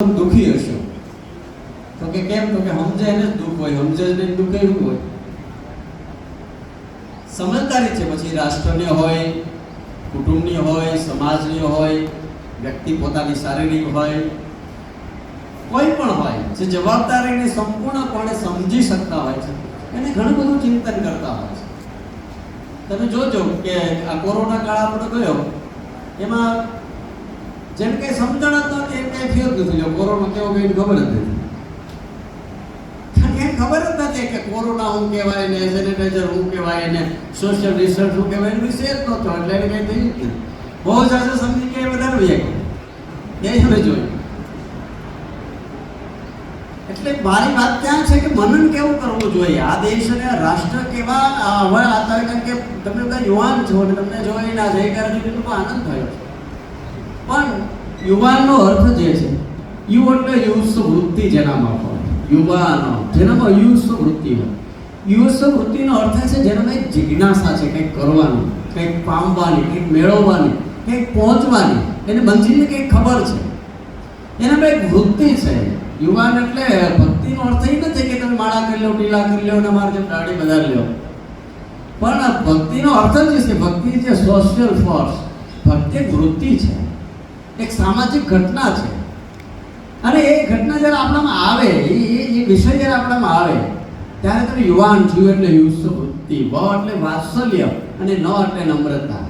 દુખી હશો. તો કે કેમ? તો કે સમજે એને જ દુઃખ હોય સમજે નહીં દુઃખ એવું હોય. સમજદારી છે પછી રાષ્ટ્રની હોય, કુટુંબની હોય, સમાજની હોય, વ્યક્તિ પોતાની શારીરિક હોય, કોઈ પણ હોય, જે જવાબદારીને સંપૂર્ણપણે સમજી શકતા હોય છે, એને ઘણું બધું ચિંતન કરતા હોય છે. તમે જોજો કે આ કોરોના કાળ આપણો ગયો, એમાં જેમ કે સમજણ જ એમ કઈ ફેર નથી કોરોના કેવો કઈ ખબર જ નથી એને ખબર જ નથી કે કોરોના શું કહેવાય ને સેનિટાઈઝર શું કહેવાય ને સોશિયલ ડિસ્ટન્સ શું કહેવાય, એનો વિષય જ નહોતો. એટલે એને કઈ થયું જ બહુ જાજુ સમજી કે વધારે વૈયા એ હવે જોયું? એટલે મારી વાત ત્યાં છે કે મનન કેવું કરવું જોઈએ? આ દેશ અને રાષ્ટ્ર કેવા, આ હવે આતા કારણ કે તમે બધા યુવાન છો અને તમને જોઈને આ જય કરે આનંદ થયો. છે યુવાનનો અર્થ જે છે? યુ એટલે યુસ વૃત્તિ જેનામાં હોય યુવાનો, જેનામાં યુસ વૃત્તિ હોય. યુસ વૃત્તિનો અર્થ છે જેનામાં એક જિજ્ઞાસા છે, કંઈક કરવાની, કંઈક પામવાની, કંઈક મેળવવાની, કંઈક પહોંચવાની. એને મંજિલને કંઈક ખબર છે. એનામાં એક વૃત્તિ છે. યુવાન એટલે ભક્તિનો અર્થ એ નથી કે તમે માળા કરી લો, ટીલા કરી લો અને મારે જેમ દાઢી વધારી લો પણ ભક્તિનો અર્થ જ છે. ભક્તિ છે સોશિયલ ફોર્સ ભક્તિ વૃત્તિ છે. એક સામાજિક ઘટના છે. અને એ ઘટના જ્યારે આપણામાં આવે, એ, એ- વિષય જ્યારે આપણામાં આવે, ત્યારે તમે યુવાન છું એટલે યુસ વૃત્તિ વ એટલે વાત્સલ્ય અને ન એટલે નમ્રતા.